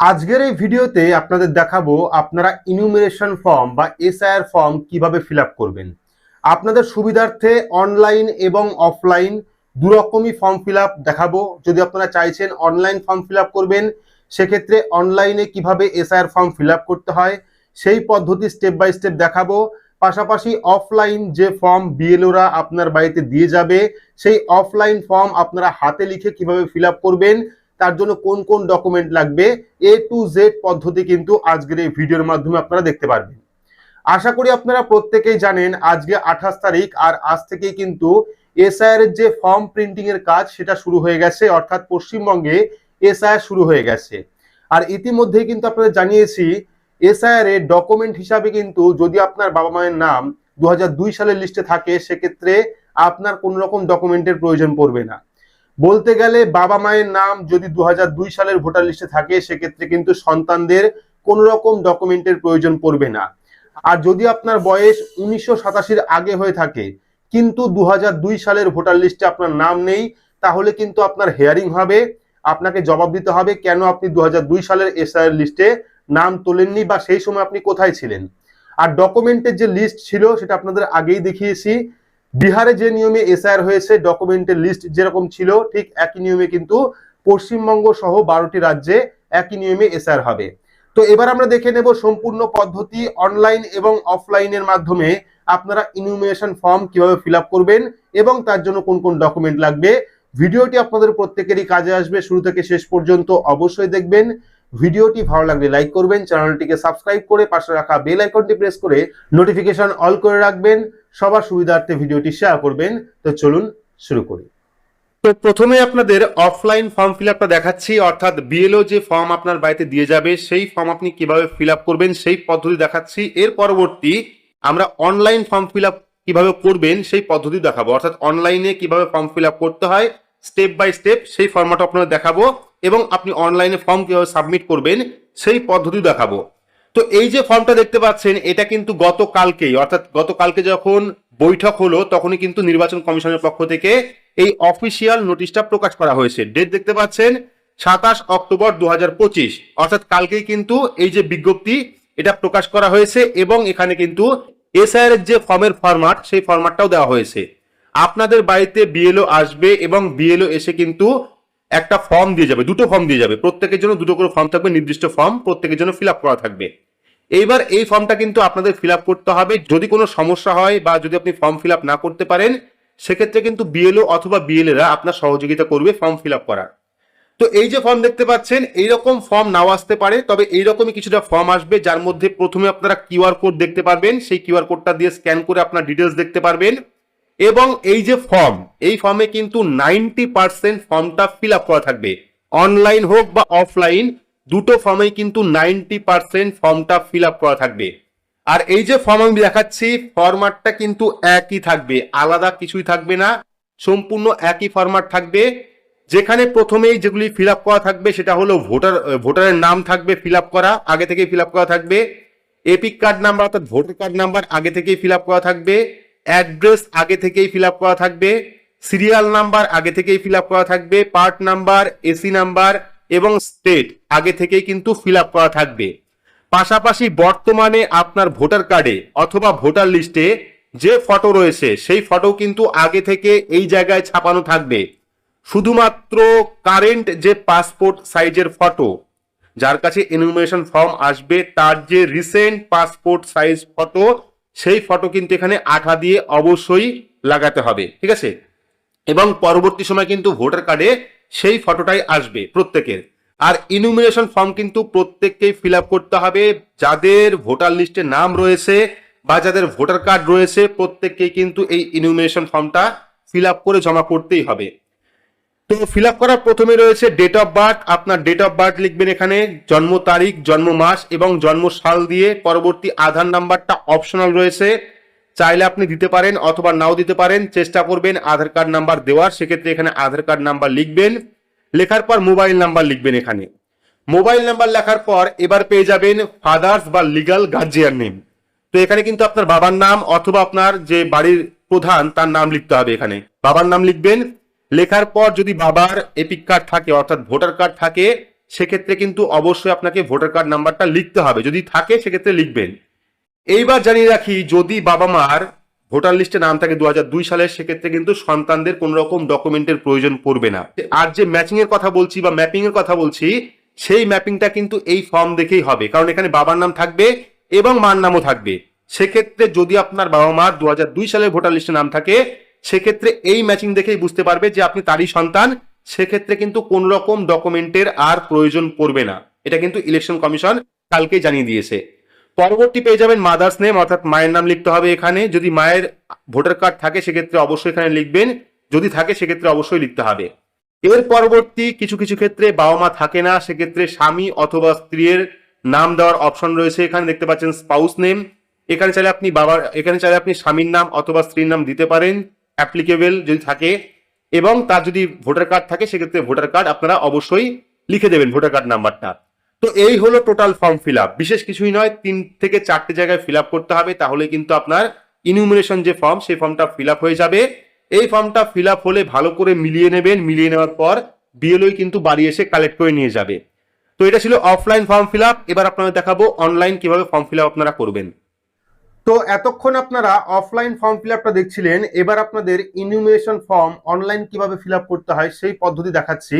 আজকের এই ভিডিওতে আপনাদের দেখাবো আপনারা ইনুমিনেশন ফর্ম বা এসআইআর ফর্ম কীভাবে ফিল করবেন। আপনাদের সুবিধার্থে অনলাইন এবং অফলাইন দুরকমই ফর্ম ফিল দেখাবো। যদি আপনারা চাইছেন অনলাইন ফর্ম ফিল করবেন, সেক্ষেত্রে অনলাইনে কীভাবে এসআইআর ফর্ম ফিল করতে হয়, সেই পদ্ধতি স্টেপ বাই স্টেপ দেখাবো। পাশাপাশি অফলাইন যে ফর্ম বিএলওরা আপনার বাড়িতে দিয়ে যাবে, সেই অফলাইন ফর্ম আপনারা হাতে লিখে কীভাবে ফিল করবেন তার জন্য কোন কোন ডকুমেন্ট লাগবে? এ টু জেড পদ্ধতি কিন্তু আজকের এই ভিডিওর মাধ্যমে আপনারা দেখতে পারবেন। আশা করি আপনারা প্রত্যেকেই জানেন, আজকে আঠাশ তারিখ আর আজ থেকেই কিন্তু এসআইআর এর যে ফর্ম প্রিন্টিং এর কাজ সেটা শুরু হয়ে গেছে, অর্থাৎ পশ্চিমবঙ্গে এসআইআর শুরু হয়ে গেছে। আর ইতিমধ্যেই কিন্তু আপনাদের জানিয়েছি এসআইআর এর ডকুমেন্ট হিসাবে কিন্তু যদি আপনার বাবা মায়ের নাম দু হাজার দুই সালের লিস্টে থাকে, সেক্ষেত্রে আপনার কোনো রকম ডকুমেন্টের প্রয়োজন পড়বে না। বলতে গেলে বাবা মায়ের নাম যদি দু হাজার দুই সালের ভোটার লিস্টে থাকে, সেক্ষেত্রে কিন্তু সন্তানদের কোনো রকম ডকুমেন্টের প্রয়োজন পড়বে না। আর যদি আপনার বয়স উনিশশো সাতাশির আগে হয়ে থাকে, কিন্তু দু হাজার দুই সালের ভোটার লিস্টে আপনার নাম নেই, তাহলে কিন্তু আপনার হেয়ারিং হবে, আপনাকে জবাব দিতে হবে কেন আপনি দু হাজার দুই সালের এসআইয়ের লিস্টে নাম তোলেননি বা সেই সময় আপনি কোথায় ছিলেন। আর ডকুমেন্টের যে লিস্ট ছিল, সেটা আপনাদের আগেই দেখিয়েছি। বিহারে যে নিয়মে এসআইআর হয়েছে ডকুমেন্টের লিস্ট যেরকম ছিল, ঠিক একই নিয়মে কিন্তু পশ্চিমবঙ্গ সহ বারোটি রাজ্যে একই নিয়মে এসআইআর হবে। তো এবার আমরা দেখে নেব সম্পূর্ণ পদ্ধতি অনলাইন এবং অফলাইনের মাধ্যমে আপনারা ইনুমিনেশন ফর্ম কীভাবে ফিল করবেন এবং তার জন্য কোন কোন ডকুমেন্ট লাগবে। ভিডিওটি আপনাদের প্রত্যেকেরই কাজে আসবে, শুরু থেকে শেষ পর্যন্ত অবশ্যই দেখবেন। ভিডিওটি ভালো লাগলে লাইক করবেন, চ্যানেলটিকে সাবস্ক্রাইব করে পাশে রাখা বেল আইকনটি প্রেস করে নোটিফিকেশন অল করে রাখবেন, সবার সুবিধার্থে ভিডিওটি শেয়ার করবেন। তো চলুন শুরু করি। তো প্রথমে আপনাদের অফলাইন ফর্ম ফিল আপটা দেখাচ্ছি, অর্থাৎ বিএলও যে ফর্ম আপনার বাড়িতে দিয়ে যাবে, সেই ফর্ম আপনি কীভাবে ফিল আপ করবেন, সেই পদ্ধতি দেখাচ্ছি। এর পরবর্তী আমরা অনলাইন ফর্ম ফিল আপ কীভাবে করবেন, সেই পদ্ধতি দেখাবো। অর্থাৎ অনলাইনে কীভাবে ফর্ম ফিল আপ করতে হয় স্টেপ বাই স্টেপ সেই ফর্মটা আপনাদের দেখাবো। এবং আপনি অনলাইনে ফর্ম কীভাবে সাবমিট করবেন, সেই পদ্ধতি দেখাবো। তো এই যে ফর্মটা দেখতে পাচ্ছেন, এটা কিন্তু গতকালকেই, অর্থাৎ গতকালকে যখন বৈঠক হলো, তখনই কিন্তু নির্বাচন কমিশনের পক্ষ থেকে এই অফিসিয়াল নোটিশটা প্রকাশ করা হয়েছে। ডেট দেখতে পাচ্ছেন, সাতাশ অক্টোবর দু হাজার পঁচিশ। অর্থাৎ কালকেই কিন্তু এই যে বিজ্ঞপ্তি, এটা প্রকাশ করা হয়েছে এবং এখানে কিন্তু এসআইআর এর যে ফর্মের ফরম্যাট সেই ফরম্যাটটাও দেওয়া হয়েছে। আপনাদের বাড়িতে বিএলও আসবে এবং বিএলও এসে কিন্তু একটা ফর্ম দিয়ে যাবে, দুটো ফর্ম দিয়ে যাবে। প্রত্যেকের জন্য দুটো করে ফর্ম থাকবে, নির্দিষ্ট ফর্ম প্রত্যেকের জন্য ফিল করা থাকবে। এইবার এই ফর্মটা কিন্তু আপনাদের ফিল করতে হবে। যদি কোনো সমস্যা হয় বা যদি আপনি ফর্ম ফিল না করতে পারেন, সেক্ষেত্রে কিন্তু বিএলও অথবা বিএলএরা আপনার সহযোগিতা করবে ফর্ম ফিল করার। তো এই যে ফর্ম দেখতে পাচ্ছেন, এইরকম ফর্ম নাও আসতে পারে, তবে এইরকমই কিছুটা ফর্ম আসবে, যার মধ্যে প্রথমে আপনারা কিউআর কোড দেখতে পারবেন। সেই কিউআর কোডটা দিয়ে স্ক্যান করে আপনার ডিটেলস দেখতে পারবেন। এবং এই যে ফর্ম এই ফর্মে কিন্তু নাইনটি পার্সেন্ট ফর্মটা ফিল আপ করা থাকবে। অনলাইন হোক বা অফলাইন দুটো ফর্মেই কিন্তু নাইনটি পার্সেন্ট ফর্মটা ফিল আপ করা থাকবে। আর এই যে ফর্ম আমি দেখাচ্ছি ফরম্যাটটা কিন্তু একই থাকবে, আলাদা কিছুই থাকবে না, সম্পূর্ণ একই ফরম্যাট থাকবে। যেখানে প্রথমেই যেগুলি ফিল আপ করা থাকবে, সেটা হলো ভোটার ভোটারের নাম থাকবে ফিল আপ করা, আগে থেকেই ফিল আপ করা থাকবে। এপিক কার্ড নাম্বার অর্থাৎ ভোটার কার্ড নাম্বার আগে থেকেই ফিল আপ করা থাকবে। অ্যাড্রেস আগে থেকেই ফিল আপ করা থাকবে, সিরিয়াল নাম্বার আগে থেকেই ফিল আপ করা থাকবে, পার্ট নাম্বার এসি নাম্বার এবং স্টেট আগে থেকেই কিন্তু ফিল আপ করা থাকবে। পাশাপাশি বর্তমানে আপনার ভোটার কার্ডে অথবা ভোটার লিস্টে যে ফটো রয়েছে, সেই ফটো কিন্তু আগে থেকে এই জায়গায় ছাপানো থাকবে। শুধুমাত্র কারেন্ট যে পাসপোর্ট সাইজের ফটো, যার কাছে এনুমিনেশন ফর্ম আসবে, তার যে রিসেন্ট পাসপোর্ট সাইজ ফটো সেই ফটো কিন্তু এখানে আঠা দিয়ে অবশ্যই লাগাতে হবে, ঠিক আছে? এবং পরবর্তী সময় কিন্তু ভোটার কার্ডে সেই ফটোটাই আসবে প্রত্যেকের। আর ইনুমিনেশন ফর্ম কিন্তু প্রত্যেককেই ফিল করতে হবে। যাদের ভোটার লিস্টে নাম রয়েছে বা যাদের ভোটার কার্ড রয়েছে, প্রত্যেককেই কিন্তু এই ইনুমিনেশন ফর্মটা ফিল করে জমা করতেই হবে। তো ফিল করার প্রথমে রয়েছে ডেট অফ বার্থ আপনার ডেট অফ বার্থ লিখবেন এখানে, জন্ম তারিখ, জন্ম মাস এবং জন্ম সাল দিয়ে পরবর্তী আধার নাম্বারটা অপশনাল রয়েছে। চাইলে আপনি দিতে পারেন অথবা নাও দিতে পারেন, চেষ্টা করবেন আধার কার্ড নাম্বার দেওয়ার, সেক্ষেত্রে এখানে আধার কার্ড নাম্বার লিখবেন। লেখার পর মোবাইল নাম্বার লিখবেন এখানে। মোবাইল নাম্বার লেখার পর এবার পেয়ে যাবেন ফাদার্স বা লিগাল গার্জিয়ান নেম তো এখানে কিন্তু আপনার বাবার নাম অথবা আপনার যে বাড়ির প্রধান, তার নাম লিখতে হবে এখানে। বাবার নাম লিখবেন লেখার পর যদি বাবার এপিক কার্ড থাকে, অর্থাৎ ভোটার কার্ড থাকে, সেক্ষেত্রে কিন্তু অবশ্যই আপনাকে ভোটার কার্ড নাম্বারটা লিখতে হবে। যদি থাকে, সেক্ষেত্রে লিখবেন। এইবার জানিয়ে রাখি, যদি বাবা মার ভোটার লিস্টে নাম থাকে দু হাজার দুই সালের, সেক্ষেত্রে কিন্তু সন্তানদের কোন রকম ডকুমেন্টের প্রয়োজন পড়বে না। আর যে ম্যাচিং এর কথা বলছি বা ম্যাপিং এর কথা বলছি, সেই ম্যাপিংটা কিন্তু এই ফর্ম দেখেই হবে। কারণ এখানে বাবার নাম থাকবে এবং মার নামও থাকবে। সেক্ষেত্রে যদি আপনার বাবা মার দু হাজার দুই সালের ভোটার লিস্টে নাম থাকে সেক্ষেত্রে এই ম্যাচিং দেখেই বুঝতে পারবে যে আপনি তারই সন্তান, সেক্ষেত্রে কিন্তু কোন রকম ডকুমেন্টের আর প্রয়োজন পড়বে না। এটা কিন্তু ইলেকশন কমিশন কালকে জানিয়ে দিয়েছে। পরবর্তী পেয়ে যাবেন মাদার্স নেম অর্থাৎ মায়ের নাম লিখতে হবে এখানে। যদি মায়ের ভোটার কার্ড থাকে, সেক্ষেত্রে অবশ্যই এখানে লিখবেন। যদি থাকে, সেক্ষেত্রে অবশ্যই লিখতে হবে। এর পরবর্তী কিছু কিছু ক্ষেত্রে বাবা মা থাকে না, সেক্ষেত্রে স্বামী অথবা স্ত্রীর নাম দেওয়ার অপশন রয়েছে। এখানে দেখতে পাচ্ছেন স্পাউস নেম এখানে চাইলে আপনি বাবার, এখানে চাইলে আপনি স্বামীর নাম অথবা স্ত্রীর নাম দিতে পারেন। অ্যাপ্লিকেবল যদি থাকে এবং তার যদি ভোটার কার্ড থাকে, সেক্ষেত্রে ভোটার কার্ড আপনারা অবশ্যই লিখে দেবেন ভোটার কার্ড নাম্বারটা তো এই হলো টোটাল ফর্ম ফিল আপ বিশেষ কিছুই নয়, তিন থেকে চারটে জায়গায় ফিল আপ করতে হবে, তাহলে কিন্তু আপনার ইনুমিনেশন যে ফর্ম সেই ফর্মটা ফিল আপ হয়ে যাবে। এই ফর্মটা ফিল আপ হলে ভালো করে মিলিয়ে নেবেন, মিলিয়ে নেওয়ার পর বিএলওই কিন্তু বাড়ি এসে কালেক্ট করে নিয়ে যাবে। তো এটা ছিল অফলাইন ফর্ম ফিল আপ এবার আপনাদের দেখাবো অনলাইন কীভাবে ফর্ম ফিল আপ আপনারা করবেন। তো এতক্ষণ আপনারা অফলাইন ফর্ম ফিল আপটা দেখছিলেন, এবার আপনাদের ইনুমিনেশন ফর্ম অনলাইন কীভাবে ফিল করতে হয় সেই পদ্ধতি দেখাচ্ছি।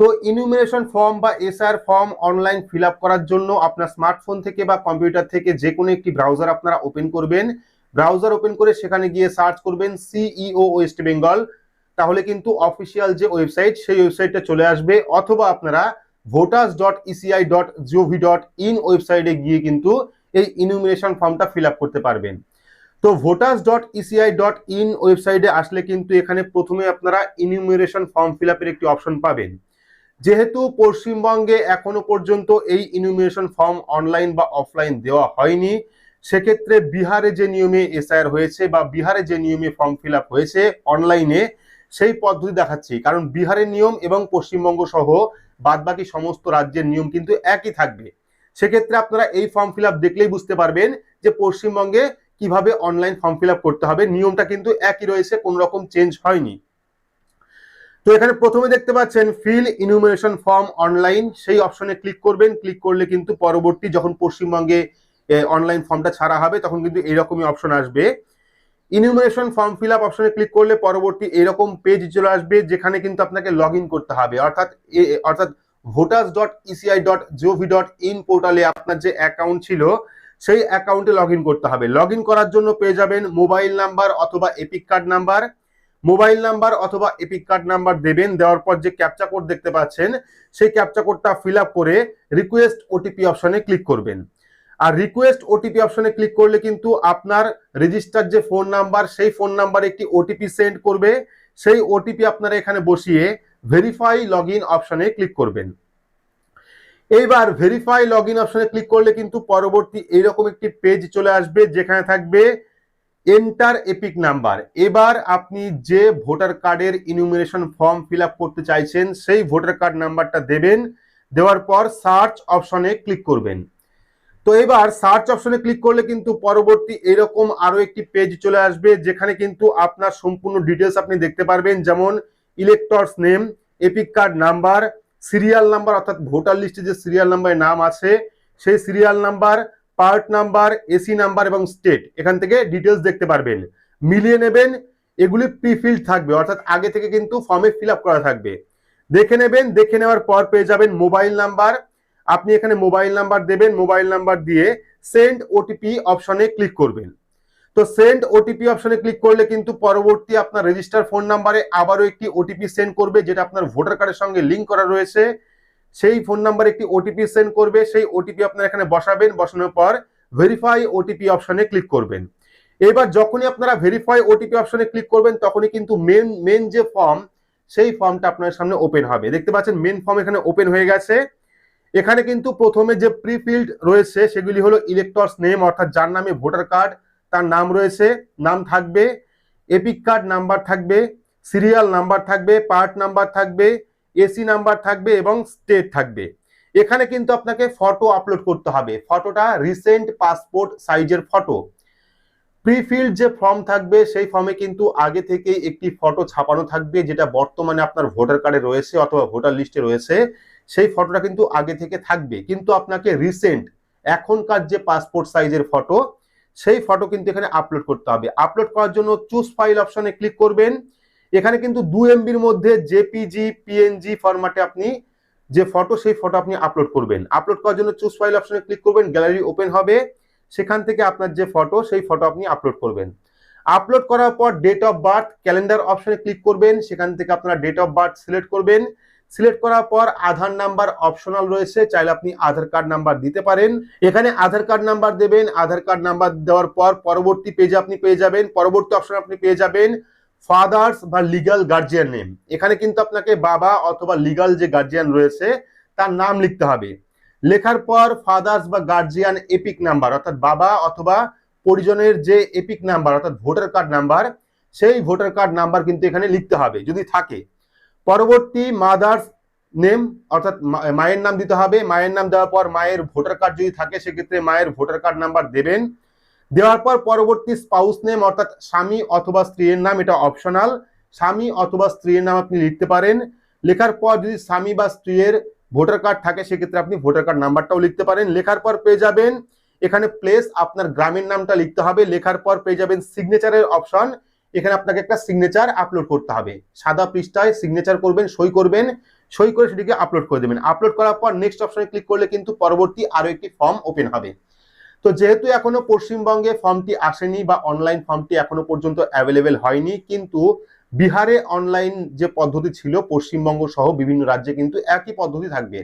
তো ইনুমিনেশন ফর্ম বা এসআর ফর্ম অনলাইন ফিল করার জন্য আপনার স্মার্টফোন থেকে বা কম্পিউটার থেকে যে কোনো একটি ব্রাউজার আপনারা ওপেন করবেন। ব্রাউজার ওপেন করে সেখানে গিয়ে সার্চ করবেন সিইও ওয়েস্ট বেঙ্গল তাহলে কিন্তু অফিসিয়াল যে ওয়েবসাইট সেই ওয়েবসাইটটা চলে আসবে। অথবা আপনারা voters dot ECI dot G O V dot in ওয়েবসাইটে গিয়ে কিন্তু এই ইনুমিনেশন ফর্মটা ফিল করতে পারবেন। তো voters dot ECI dot in ওয়েবসাইটে আসলে কিন্তু এখানে প্রথমে আপনারা ইনুমিনেশন ফর্ম ফিল একটি অপশন পাবেন। যেহেতু পশ্চিমবঙ্গে এখনও পর্যন্ত এই ইনুমিনেশন ফর্ম অনলাইন বা অফলাইন দেওয়া হয়নি, সেক্ষেত্রে বিহারে যে নিয়মে এসআইআর হয়েছে বা বিহারে যে নিয়মে ফর্ম ফিল হয়েছে অনলাইনে সেই পদ্ধতি দেখাচ্ছি। কারণ বিহারের নিয়ম এবং পশ্চিমবঙ্গ সহ বাদবাকি সমস্ত রাজ্যের নিয়ম কিন্তু একই থাকবে। সেক্ষেত্রে আপনারা এই ফর্ম ফিল দেখলেই বুঝতে পারবেন যে পশ্চিমবঙ্গে কীভাবে অনলাইন ফর্ম ফিল করতে হবে। নিয়মটা কিন্তু একই রয়েছে, কোন রকম চেঞ্জ হয়নি। তো এখানে প্রথমে দেখতে পাচ্ছেন ফিল ইনুমিনেশন ফর্ম অনলাইন সেই অপশনে ক্লিক করবেন। ক্লিক করলে কিন্তু পরবর্তী যখন পশ্চিমবঙ্গে অনলাইন ফর্মটা ছাড়া হবে, তখন কিন্তু এইরকমই অপশন আসবে। ইনুমিনেশন ফর্ম ফিল আপ অপশনে ক্লিক করলে পরবর্তী এরকম পেজ চলে আসবে, যেখানে কিন্তু আপনাকে লগ করতে হবে। অর্থাৎ অর্থাৎ voters dot ECI dot G O V dot in পোর্টালে আপনার যে অ্যাকাউন্ট ছিল, সেই অ্যাকাউন্টে লগ করতে হবে। লগ করার জন্য পেয়ে যাবেন মোবাইল নাম্বার অথবা EPIC card number mobile number অথবা এপিক কার্ড নাম্বার দেবেন, দেওয়ার পর যে ক্যাপচা কোড দেখতে পাচ্ছেন, সেই ক্যাপচা কোডটা ফিল করে রিকোয়েস্ট ওটিপি অপশনে ক্লিক করবেন। আর রিকোয়েস্ট ওটিপি অপশনে ক্লিক করলে কিন্তু আপনার রেজিস্টার যে ফোন নাম্বার সেই ফোন নাম্বারে একটি ওটিপি সেন্ড করবে। সেই ওটিপি আপনারা এখানে বসিয়ে ভেরিফাই লগ ইন অপশনে ক্লিক করবেন। এইবার ভেরিফাই লগ ইন অপশনে ক্লিক করলে কিন্তু পরবর্তী এইরকম একটি পেজ চলে আসবে, যেখানে থাকবে এন্টার এপিক নাম্বার এবার আপনি যে ভোটার কার্ডের ইনুমিনেশন ফর্ম ফিল করতে চাইছেন, সেই ভোটার কার্ড নাম্বারটা দেবেন, দেওয়ার পর সার্চ অপশনে ক্লিক করবেন। তো এবার সার্চ অপশনে ক্লিক করলে কিন্তু পরবর্তী এরকম আরও একটি পেজ চলে আসবে, যেখানে কিন্তু আপনার সম্পূর্ণ ডিটেলস আপনি দেখতে পারবেন। যেমন electors name EPIC card number serial number অর্থাৎ ভোটার লিস্টে যে সিরিয়াল নাম্বারের নাম আছে, সেই serial number part number AC number এবং স্টেট এখান থেকে ডিটেলস দেখতে পারবেন। মিলিয়ে নেবেন, এগুলি প্রিফিল্ড থাকবে, অর্থাৎ আগে থেকে কিন্তু ফর্মে ফিল করা থাকবে। দেখে নেবেন, দেখে নেওয়ার পর পেয়ে যাবেন মোবাইল নাম্বার আপনি এখানে মোবাইল নাম্বার দেবেন মোবাইল নাম্বার দিয়ে সেন্ড ওটিপি অপশনে ক্লিক করবেন। তো সেন্ড ওটিপি অপশনে ক্লিক করলে কিন্তু পরবর্তী আপনার রেজিস্টার ফোন নাম্বারে আবারও একটি ওটিপি সেন্ড করবে, যেটা আপনার ভোটার কার্ডের সঙ্গে লিঙ্ক করা রয়েছে। সেই ফোন নাম্বারে একটি ওটিপি সেন্ড করবে, সেই ওটিপি আপনার এখানে বসাবেন, বসানোর পর ভেরিফাই ওটিপি অপশনে ক্লিক করবেন। এবার যখনই আপনারা ভেরিফাই ওটিপি অপশনে ক্লিক করবেন, তখনই কিন্তু মেন মেন যে ফর্ম সেই ফর্মটা আপনার সামনে ওপেন হবে। দেখতে পাচ্ছেন মেন ফর্ম এখানে ওপেন হয়ে গেছে। এখানে কিন্তু প্রথমে যে প্রিফিল্ড রয়েছে, সেগুলি হলো ইলেক্টরস নেম অর্থাৎ যার নামে ভোটার কার্ড তার নাম রয়েছে, নাম থাকবে, এপিক কার্ড নাম্বার থাকবে, সিরিয়াল নাম্বার থাকবে, পার্ট নাম্বার থাকবে, এসি নাম্বার থাকবে এবং স্টেট থাকবে। এখানে কিন্তু আপনাকে ফটো আপলোড করতে হবে। ফটোটা রিসেন্ট পাসপোর্ট সাইজের ফটো। প্রিফিল্ড যে ফর্ম থাকবে, সেই ফর্মে কিন্তু আগে থেকেই একটি ফটো ছাপানো থাকবে, যেটা বর্তমানে আপনার ভোটার কার্ডে রয়েছে অথবা ভোটার লিস্টে রয়েছে। সেই ফটোটা কিন্তু আগে থেকে থাকবে। কিন্তু আপনাকে রিসেন্ট এখনকার যে পাসপোর্ট সাইজের ফটো সেই ফটো কিন্তু এখানে আপলোড করতে হবে। আপলোড করার জন্য চুজ ফাইল অপশনে ক্লিক করবেন। এখানে কিন্তু দু এমবির মধ্যে জেপিজি পিএনজি ফরম্যাটে আপনি যে ফটো সেই ফটো আপনি আপলোড করবেন। আপলোড করার জন্য চুজ ফাইল অপশনে ক্লিক করবেন গ্যালারি ওপেন হবে। সেখান থেকে আপনার যে ফটো সেই ফটো আপনি আপলোড করবেন। আপলোড করার পর ডেট অফ বার্থ ক্যালেন্ডার অপশনে ক্লিক করবেন। সেখান থেকে আপনারা ডেট অফ বার্থ সিলেক্ট করবেন। সিলেক্ট করার পর আধার নাম্বার অপশনাল রয়েছে, চাইলে আপনি আধার কার্ড নাম্বার দিতে পারেন। এখানে আধার কার্ড নাম্বার দেবেন, আধার কার্ড নাম্বার দেওয়ার পর পরবর্তী পেজে আপনি পেয়ে যাবেন, পরবর্তী অপশন আপনি পেয়ে যাবেন ফাদার্স বা লিগাল গার্জিয়ান নেম এখানে কিন্তু আপনাকে বাবা অথবা লিগাল যে গার্জিয়ান রয়েছে, তার নাম লিখতে হবে। লেখার পর ফাদার্স বা গার্জিয়ান এপিক নাম্বার অর্থাৎ বাবা অথবা পরিজনের যে এপিক নাম্বার অর্থাৎ ভোটার কার্ড নাম্বার সেই ভোটার কার্ড নাম্বার কিন্তু এখানে লিখতে হবে, যদি থাকে। পরবর্তী মাদার্স নেম, অর্থাৎ মায়ের নাম দিতে হবে। মায়ের নাম দেওয়ার পর মায়ের ভোটার কার্ড যদি থাকে, সেক্ষেত্রে মায়ের ভোটার কার্ড নাম্বার দেবেন। দেওয়ার পর পরবর্তী স্পাউস নেম, অর্থাৎ স্বামী অথবা স্ত্রীর নাম, এটা অপশনাল। স্বামী অথবা স্ত্রীর নাম আপনি লিখতে পারেন। লেখার পর যদি স্বামী বা স্ত্রীর ভোটার কার্ড থাকে, সেক্ষেত্রে আপনি ভোটার কার্ড নাম্বারটাও লিখতে পারেন। লেখার পর পেয়ে যাবেন, এখানে প্লেস আপনার গ্রামের নামটা লিখতে হবে। লেখার পর পেয়ে যাবেন সিগনেচারের অপশন এখানে আপনাকে একটা সিগনেচার আপলোড করতে হবে। সাদা পৃষ্ঠায় সিগনেচার করবেন, সই করবেন, সই করে সেটিকে আপলোড করে দেবেন। আপলোড করার পর নেক্সট অপশনে ক্লিক করলে কিন্তু পরবর্তী আরও একটি ফর্ম ওপেন হবে। তো যেহেতু এখনও পশ্চিমবঙ্গে ফর্মটি আসেনি বা অনলাইন ফর্মটি এখনও পর্যন্ত অ্যাভেলেবেল হয়নি, কিন্তু বিহারে অনলাইন যে পদ্ধতি ছিল, পশ্চিমবঙ্গ সহ বিভিন্ন রাজ্যে কিন্তু একই পদ্ধতি থাকবে।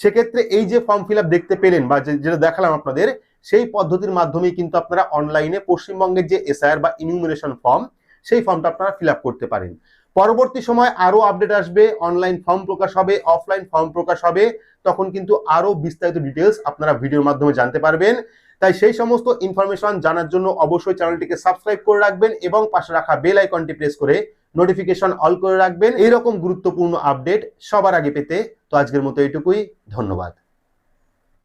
সেক্ষেত্রে এই যে ফর্ম ফিল দেখতে পেলেন বা যেটা দেখালাম আপনাদের সেই পদ্ধতির মাধ্যমেই কিন্তু আপনারা অনলাইনে পশ্চিমবঙ্গের যে এসআইআর বা ইনিউমিনেশন ফর্ম সেই ফর্মটা আপনারা ফিল করতে পারেন। পরবর্তী সময় আরও আপডেট আসবে অনলাইন ফর্ম প্রকাশ হবে অফলাইন ফর্ম প্রকাশ হবে, তখন কিন্তু আরও বিস্তারিত ডিটেলস আপনারা ভিডিওর মাধ্যমে জানতে পারবেন। তাই সেই সমস্ত ইনফরমেশন জানার জন্য অবশ্যই চ্যানেলটিকে সাবস্ক্রাইব করে রাখবেন এবং পাশে রাখা বেল আইকনটি প্রেস করে নোটিফিকেশন অল করে রাখবেন। এইরকম গুরুত্বপূর্ণ আপডেট সবার আগে পেতে তো আজকের মতো এটুকুই ধন্যবাদ।